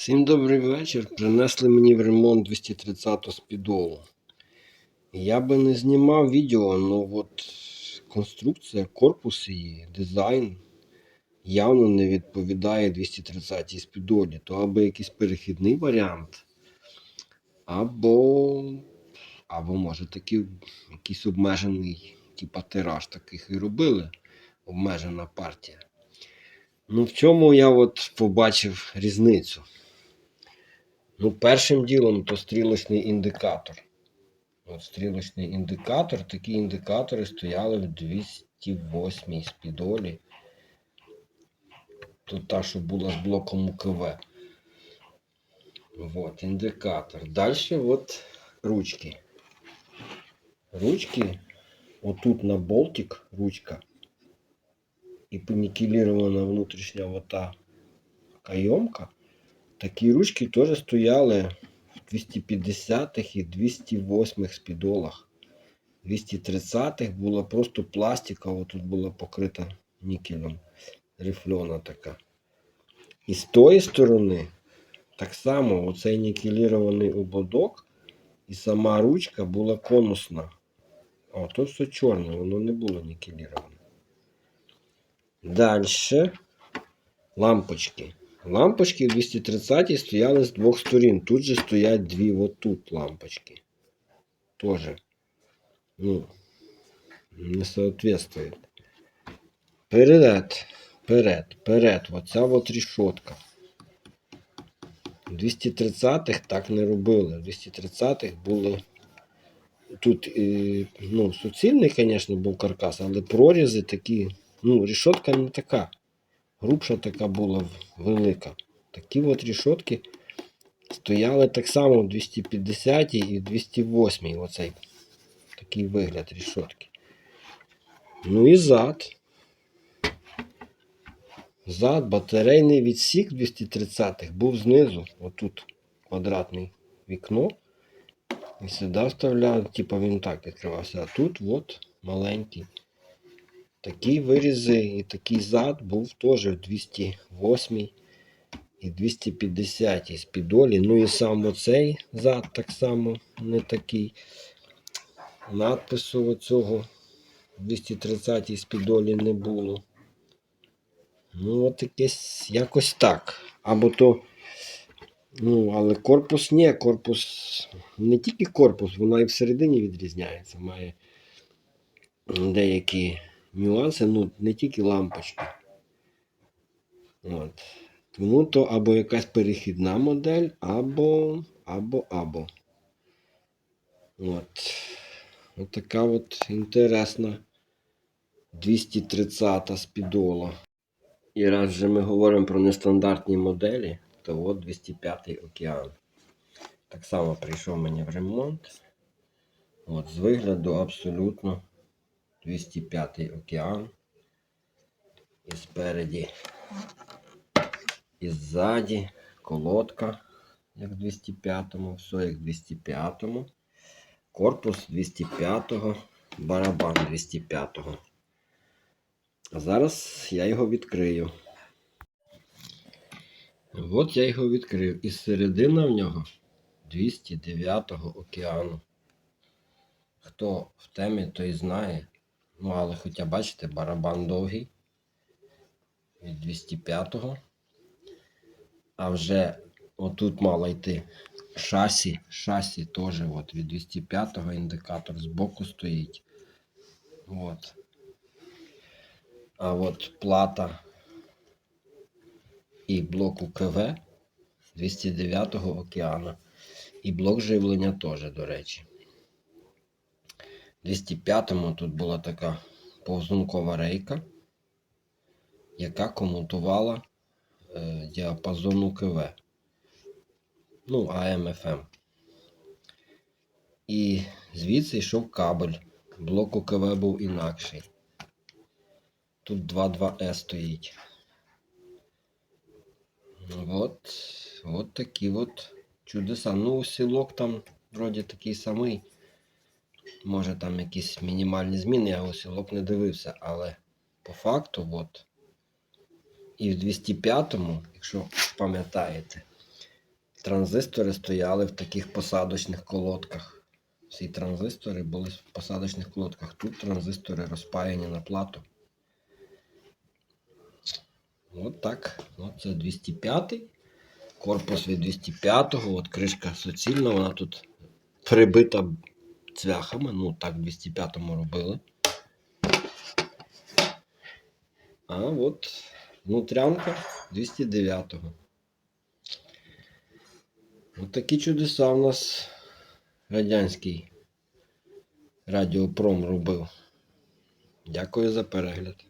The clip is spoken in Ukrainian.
Всім добрий вечір. Принесли мені в ремонт 230 спідолу. Я би не знімав відео, але от конструкція, корпус її, дизайн явно не відповідає 230 спідолі. То або якийсь перехідний варіант, або, або може такий якийсь обмежений, типа тираж таких і робили. Обмежена партія. Ну, в чому я от побачив різницю? Ну, першим ділом то стрілочний індикатор. От стрілочний індикатор, такі індикатори стояли в 208 спідолі. Тут та, що була з блоком УКВ. Вот, індикатор. Далі от ручки. Ручки, отут на болтик ручка. І понікелірована внутрішня ота кайомка. Такі ручки теж стояли в 250-х і 208-х спідолах. 230-х була просто пластикова, тут була покрита нікелем. Рифльона така. І з тої сторони так само оцей нікелірований ободок і сама ручка була конусна. О, тут все чорне, воно не було нікеліроване. Далі лампочки. Лампочки в 230 стояли з двох сторін. Тут же стоять дві отут лампочки. Тоже. Ну, не соответствует. Перед, перед, перед. Оця от рішотка. 230-х так не робили. В 230-х були. Тут е, ну, суцільний, звісно, був каркас, але прорізи такі. Ну, рішотка не така. Грубша така була велика. Такі от рішотки стояли так само в 250 і 208 оцей такий вигляд рішотки. Ну і зад. Зад, батарейний відсік 230-х був знизу, отут квадратне вікно. І сюди вставляв, типу він так відкривався. А тут от маленький. Такі вирізи і такий зад був теж в 208 і 250 з підолі. Ну і сам оцей зад так само не такий. Надпису оцього 230 з підолі не було. Ну, от якесь якось так. Або то. Ну, але корпус ні, корпус не тільки корпус, вона і всередині відрізняється. Має деякі нюанси, ну не тільки лампочки. От. Тому то або якась перехідна модель, або, або, або. От. От така от інтересна 230 спідола. І раз вже ми говоримо про нестандартні моделі, то от 205 океан. Так само прийшов мені в ремонт. От, з вигляду абсолютно 205 океан. І спереді, і ззаді колодка, як 205-му, все як в 205-му. Корпус 205-го, барабан 205-го. А зараз я його відкрию. От я його відкрив. І середина в нього 209-го океану. Хто в темі, той знає. Ну, але хоча бачите, барабан довгий від 205-го. А вже отут мало йти шасі. Шасі теж от від 205-го індикатор збоку стоїть. От. А от плата і блок УКВ 209-го океану. І блок живлення теж, до речі. 205-му тут була така повзункова рейка, яка комутувала е, діапазон УКВ. Ну, АМФМ. І звідси йшов кабель. Блок УКВ був інакший. Тут 22Е стоїть. От, от такі от чудеса. Ну, усілок там вроді такий самий. Може там якісь мінімальні зміни, я усілок не дивився, але по факту, от. І в 205-му, якщо пам'ятаєте, транзистори стояли в таких посадочних колодках. Всі транзистори були в посадочних колодках. Тут транзистори розпаяні на плату. От так. От це 205-й. Корпус від 205-го. От кришка суцільна, вона тут прибита цвяхами. Ну, так в 205-му робили. А от внутрянка 209-го. От такі чудеса у нас радянський радіопром робив. Дякую за перегляд.